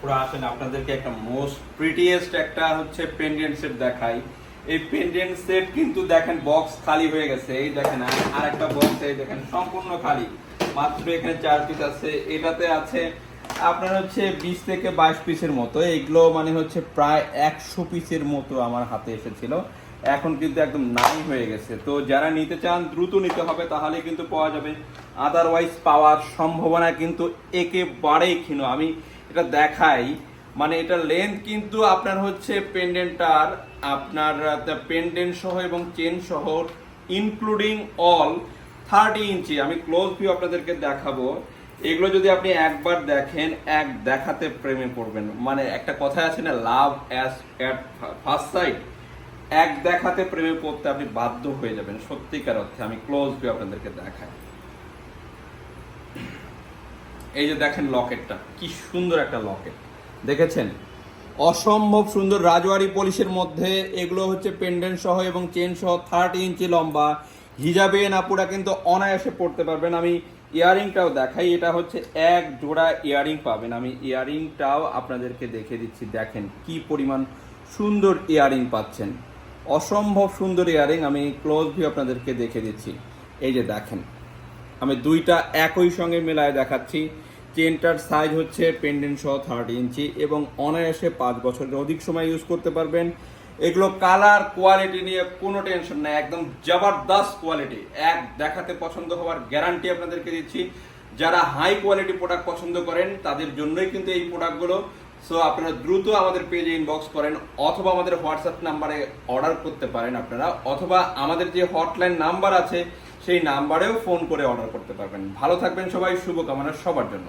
পুরো আসেন, আপনাদেরকে একটা মোস্ট প্রিটিয়েস্ট একটা হচ্ছে পেন্ডেন্ট সেট দেখাই। এই পেন্ডেন্ট সেট কিন্তু দেখেন বক্স খালি হয়ে গেছে। এই দেখেন, আর একটা বক্স এই দেখেন, সম্পূর্ণ খালি। মাত্র এখানে চার পিস আছে। এটাতে আছে আপনার হচ্ছে বিশ থেকে বাইশ পিসের মতো। এগুলো মানে হচ্ছে প্রায় একশো পিসের মতো আমার হাতে এসেছিল। এখন কিন্তু একদম নাই হয়ে গেছে। তো যারা নিতে চান, দ্রুত নিতে হবে, তাহলে কিন্তু পাওয়া যাবে। আদারওয়াইজ পাওয়ার সম্ভাবনা কিন্তু একেবারেই ক্ষীণ। আমি এটা দেখাই। মানে এটা লেন্থ কিন্তু আপনার হচ্ছে পেন্ডেন্টটার আপনার পেন্ডেন্ট সহ এবং চেন সহ ইনক্লুডিং অল থার্টি ইঞ্চি আমি ক্লোজ ভিউ আপনাদেরকে দেখাবো। এগুলো যদি আপনি একবার দেখেন, এক দেখাতে প্রেমে পড়বেন। মানে একটা কথা আছে না love as at first sight এক দেখাতে প্রেমে পড়তে আপনি বাধ্য হয়ে যাবেন, সত্যিকার অর্থে। আমি ক্লোজ ভিউ আপনাদেরকে দেখাই। এই যে দেখেন লকেটটা, কি সুন্দর একটা লকেট। দেখেছেন? অসম্ভব সুন্দর রাজওয়ারি পলিশের মধ্যে এগুলো হচ্ছে পেন্ডেন্ট সহ এবং চেন সহ থার্টি ইঞ্চি লম্বা। হিজাবে নাপুরা কিন্তু অনায়াসে পড়তে পারবেন। আমি ইয়ারিংটাও দেখাই। এটা হচ্ছে এক জোড়া ইয়ারিং পাবেন। আমি ইয়ারিংটাও আপনাদেরকে দেখে দিচ্ছি। দেখেন কি পরিমাণ সুন্দর ইয়ারিং পাচ্ছেন। অসম্ভব সুন্দর ইয়ারিং আমি ক্লোজ ভিউ আপনাদেরকে দেখে দিচ্ছি। এই যে দেখেন। আমি দুইটা একই সঙ্গে মেলায় দেখাচ্ছি। চেনটার সাইজ হচ্ছে পেন্ডেন্ট সহ থার্টি ইঞ্চি এবং অনায়াসে পাঁচ বছরের অধিক সময় ইউজ করতে পারবেন। এগুলো কালার কোয়ালিটি নিয়ে কোনো টেনশন নাই একদম জবরদস্ত কোয়ালিটি এক দেখাতে পছন্দ হওয়ার গ্যারান্টি আপনাদেরকে দিচ্ছি। যারা হাই কোয়ালিটি প্রোডাক্ট পছন্দ করেন, তাদের জন্যই কিন্তু এই প্রোডাক্টগুলো সো আপনারা দ্রুত আমাদের পেজে ইনবক্স করেন অথবা আমাদের হোয়াটসঅ্যাপ নাম্বারে অর্ডার করতে পারেন আপনারা। অথবা আমাদের যে হটলাইন নাম্বার আছে সেই নাম্বারেও ফোন করে অর্ডার করতে পারবেন। ভালো থাকবেন সবাই শুভকামনা সবার জন্য।